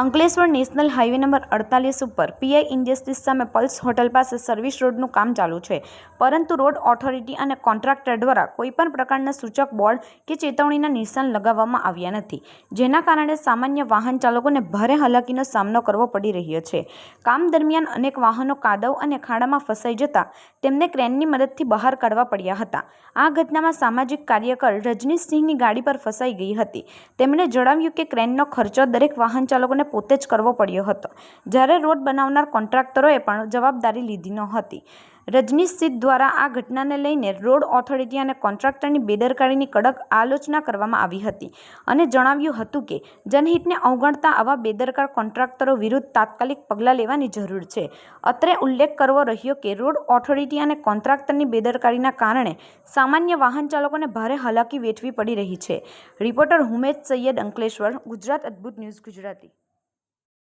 Ankleshwar national highway number અડતાલીસ ઉપર PI industries સામે પલ્સ હોટલ પાસે સર્વિસ રોડનું કામ ચાલુ છે. પરંતુ રોડ ઓથોરિટી અને કોન્ટ્રાક્ટર દ્વારા કોઈપણ પ્રકારના સૂચક બોર્ડ કે ચેતવણીના નિશાન લગાવવામાં આવ્યા નથી, જેના કારણે સામાન્ય વાહન ચાલકોને ભારે હાલાકીનો સામનો કરવો પડી રહ્યો છે. કામ દરમિયાન અનેક વાહનો કાદવ અને ખાડામાં ફસાઈ જતા તેમને ક્રેનની મદદથી બહાર કાઢવા પડ્યા હતા. આ ઘટનામાં સામાજિક કાર્યકર રજનીશસિંહની ગાડી પર ફસાઈ ગઈ હતી. તેમણે જણાવ્યું કે ક્રેનનો ખર્ચો દરેક વાહન ચાલકોને પોતે જ કરવો પડ્યો હતો. જ્યારે રોડ બનાવનાર કોન્ટ્રાક્ટરોએ પણ જવાબદારી લીધી નહોતી. સિદ્ધ દ્વારા આ ઘટનાને લઈને રોડ ઓથોરિટી અને કોન્ટ્રાક્ટરની બેદરકારીની કડક આલોચના કરવામાં આવી હતી અને જણાવ્યું હતું કે, જનહિતને અવગણતા આવા બેદરકાર કોન્ટ્રાક્ટરો વિરુદ્ધ તાત્કાલિક પગલાં લેવાની જરૂર છે. અત્રે ઉલ્લેખ કરવો રહ્યો કે, રોડ ઓથોરિટી અને કોન્ટ્રાક્ટરની બેદરકારીના કારણે સામાન્ય વાહન ચાલકોને ભારે હાલાકી વેઠવી પડી રહી છે. રિપોર્ટર હુમેશ સૈયદ અંકલેશ્વર, ગુજરાત અદ્ભુત ન્યૂઝ ગુજરાતી.